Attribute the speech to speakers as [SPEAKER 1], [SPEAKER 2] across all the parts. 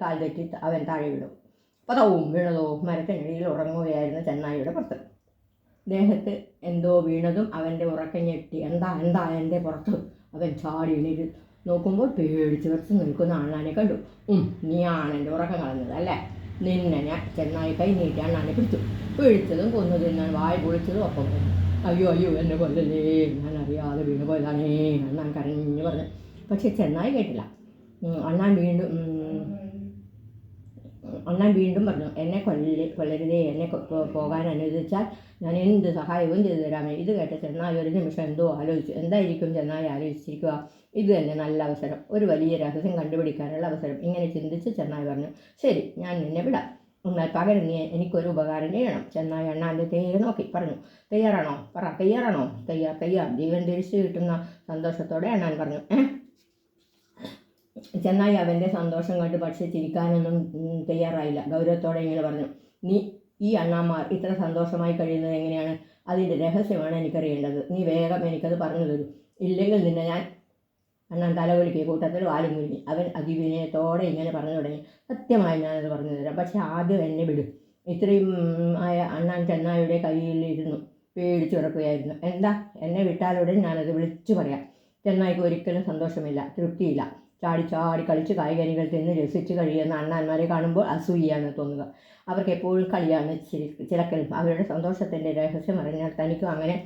[SPEAKER 1] കാൽ തെറ്റി അവൻ താഴെ വീണു. പതവും വീണതോ? മരത്തിനിടയിൽ ഉറങ്ങുകയായിരുന്നു ചെന്നായിയുടെ പുറത്ത്. ദേഹത്ത് എന്തോ വീണതും അവന്റെ ഉറക്കം ഞെട്ടി. എന്താ എന്താ എന്റെ പുറത്ത്? അവൻ ചാടി എണീറ്റ് നോക്കുമ്പോൾ പേടിച്ച് വെച്ച് നിൽക്കുന്ന അണ്ണാനെ കണ്ടു. ഉം നീയാണ് എന്റെ ഉറക്കം കളഞ്ഞത് അല്ലേ? നിന്നെ ഞാൻ ചെന്നായി കൈ നീട്ടി അണ്ണാനെ പിടിച്ചു. പിടിച്ചതും കൊന്നു തിന്നാൻ വായ പൊളിച്ചതും ഒപ്പം അയ്യോ അയ്യോ എന്നെ കൊല്ലല്ലേ ഞാൻ അറിയാതെ വീണ് പോയതാണേ അണ്ണാൻ കരഞ്ഞു പറഞ്ഞു. പക്ഷെ ചെന്നായി കേട്ടില്ല. അണ്ണാൻ വീണ്ടും അണ്ണാൻ വീണ്ടും പറഞ്ഞു എന്നെ കൊല്ല കൊല്ലരുതേ എന്നെ പോകാൻ അനുവദിച്ചാൽ ഞാൻ എന്ത് സഹായവും ചെയ്തു തരാമേ. ഇത് കേട്ട ചെന്നായി ഒരു നിമിഷം എന്തോ ആലോചിച്ചു. എന്തായിരിക്കും ചെന്നായി ആലോചിച്ചിരിക്കുക? ഇത് തന്നെ നല്ല അവസരം ഒരു വലിയ രഹസ്യം കണ്ടുപിടിക്കാനുള്ള അവസരം. ഇങ്ങനെ ചിന്തിച്ച് ചെന്നായി പറഞ്ഞു ശരി ഞാൻ നിന്നെ വിടാം. എന്നാൽ പകരം നീ എനിക്കൊരു ഉപകാരം ചെയ്യണം. ചെന്നായി അണ്ണാന്റെ തേര് നോക്കി പറഞ്ഞു തയ്യാറാണോ? പറ തയ്യാറാണോ? തയ്യാർ തയ്യാർ ജീവൻ തിരിച്ചു കിട്ടുന്ന സന്തോഷത്തോടെ അണ്ണാൻ പറഞ്ഞു ഏ? ചെന്നായി അവന്റെ സന്തോഷം കണ്ട് പക്ഷേ ചിരിക്കാനൊന്നും തയ്യാറായില്ല. ഗൗരവത്തോടെ ഇങ്ങനെ പറഞ്ഞു നീ ഈ അണ്ണാമാർ ഇത്ര സന്തോഷമായി കഴിയുന്നത് എങ്ങനെയാണ്? അതിന്റെ രഹസ്യമാണ് എനിക്കറിയേണ്ടത്. നീ വേഗം എനിക്കത് പറഞ്ഞു തരൂ. ഇല്ലെങ്കിൽ നിന്നെ ഞാൻ അണ്ണൻ തലവലിക്ക് കൂട്ടത്തിൽ വാലും കുഞ്ഞി അവൻ അതിവിനയത്തോടെ ഇങ്ങനെ പറഞ്ഞു തുടങ്ങി. സത്യമായി ഞാനത് പറഞ്ഞു തരാം. പക്ഷേ ആദ്യം എന്നെ വിടും. ഇത്രയും ആയ അണ്ണാൻ ചെന്നായിയുടെ കയ്യിലിരുന്നു പേടിച്ചുറക്കുകയായിരുന്നു. എന്താ? എന്നെ വിട്ടാലുടൻ ഞാനത് വിളിച്ചു പറയാം. ചെന്നായിക്ക് ഒരിക്കലും സന്തോഷമില്ല തൃപ്തിയില്ല. ചാടി ചാടി കളിച്ച് കായികനികൾ തിന്ന് രസിച്ച് കഴിയുന്ന അണ്ണാന്മാരെ കാണുമ്പോൾ അസൂയാണ് തോന്നുക. അവർക്ക് എപ്പോഴും കളിയാണ് ചിലക്കലും അവരുടെ സന്തോഷത്തിന്റെ രഹസ്യം അറിഞ്ഞാൽ തനിക്കും അങ്ങനെ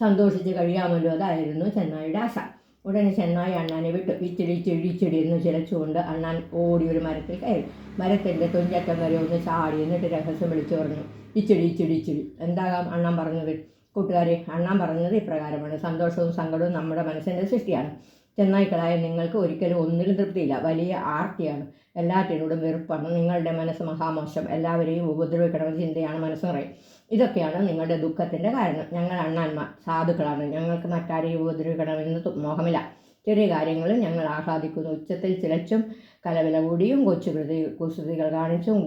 [SPEAKER 1] സന്തോഷിച്ച് കഴിയാമല്ലോ. അതായിരുന്നു ചെന്നായിയുടെ ആശ. ഉടനെ ചെന്നായി അണ്ണാനെ വിട്ടു. ഇച്ചിടി ഇച്ചിടി ഇച്ചിടി എന്ന് ചിലച്ചുകൊണ്ട് അണ്ണാൻ ഓടി ഒരു മരത്തിൽ കയറി. മരത്തിന്റെ തുഞ്ചറ്റം വരെ ഒന്ന് ചാടി എന്നിട്ട് രഹസ്യം വിളിച്ചു പറഞ്ഞു. ഇച്ചിടി ഇച്ചിടി ഇച്ചിടി എന്താകാം അണ്ണാൻ പറഞ്ഞത്? കൂട്ടുകാരെ അണ്ണാൻ പറഞ്ഞത് ഇപ്രകാരമാണ്. സന്തോഷവും സങ്കടവും നമ്മുടെ മനസ്സിന്റെ സൃഷ്ടിയാണ്. ചെന്നായ്ക്കളായ നിങ്ങൾക്ക് ഒരിക്കലും ഒന്നിലും തൃപ്തിയില്ല. വലിയ ആർത്തിയാണ്. എല്ലാറ്റിനോടും വെറുപ്പാണ്. നിങ്ങളുടെ മനസ്സ് മഹാമോശം. എല്ലാവരെയും ഉപദ്രവിക്കണമെന്ന ചിന്തയാണ് മനസ്സ് നിറയും ഇതൊക്കെയാണ് നിങ്ങളുടെ ദുഃഖത്തിന്റെ കാരണം. ഞങ്ങൾ അണ്ണാന്മാർ സാധുക്കളാണ്. ഞങ്ങൾക്ക് മറ്റാരെയും ഉപദ്രവിക്കണമെന്ന് മോഹമില്ല. ചെറിയ കാര്യങ്ങളും ഞങ്ങൾ ആഹ്ലാദിക്കുന്നു. ഉച്ചത്തിൽ ചിലച്ചും കലവില കൂടിയും കൊച്ചുകൃതി കുസൃതികൾ കാണിച്ചും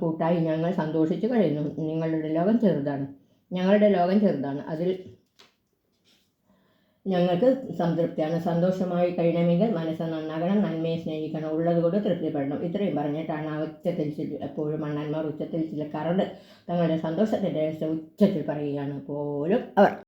[SPEAKER 1] കൂട്ടായി ഞങ്ങൾ സന്തോഷിച്ച് കഴിയുന്നു. നിങ്ങളുടെ ലോകം ചെറുതാണ്. ഞങ്ങളുടെ ലോകം ചെറുതാണ്. അതിൽ ഞങ്ങൾക്ക് സംതൃപ്തിയാണ്. സന്തോഷമായി കഴിയണമെങ്കിൽ മനസ്സ് നന്നാകണം നന്മയെ സ്നേഹിക്കണം ഉള്ളത് കൊണ്ട് തൃപ്തിപ്പെടണം. ഇത്രയും പറഞ്ഞിട്ടാണ് ആ ഉച്ചത്തിൽ എപ്പോഴും അണ്ണന്മാർ ഉച്ചത്തിൽ ചില കറണ്ട് തങ്ങളുടെ സന്തോഷത്തിന്റെ ഉച്ചത്തിൽ പറയുകയാണ്. പോലും അവർ.